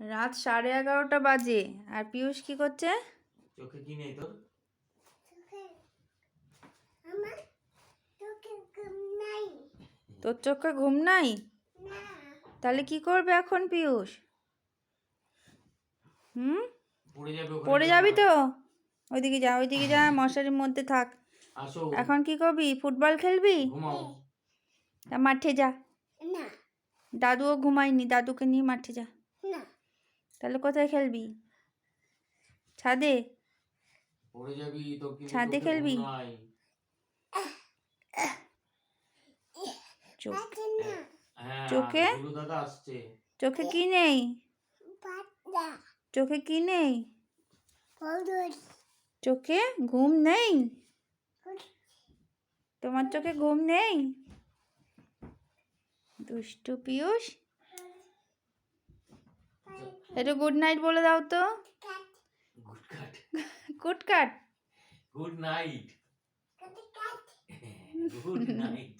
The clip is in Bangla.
রাত সাড়ে এগারোটা বাজে। আর পিয়ুষ কি করছে? চোখে কি নেই তোর? তোর চোখে ঘুম নাই? তাহলে কি করবে এখন পিয়ুষ হুম? পড়ে যাবে তো? ওইদিকে যা ওইদিকে যা মশারির মধ্যে থাক। এখন কি করবি? ফুটবল খেলবি? তা মাঠে যা। না। দাদুও ঘুমায়নি দাদুকে নিয়ে মাঠে যা। তাহলে কোথায় খেলবি? ছাদে? পড়ে যাবি ছাদে খেলবি? চোখ হ্যাঁ চোখে? গুরু দাদা আসছে। চোখে কি নেই? চোখে কি নেই? চোখে ঘুম নেই? তোমার চোখে ঘুম নেই? দুষ্টু পিয়ুষ একটু গুড নাইট বলে দাও তো। Cut good cut good cut good night cut cut good night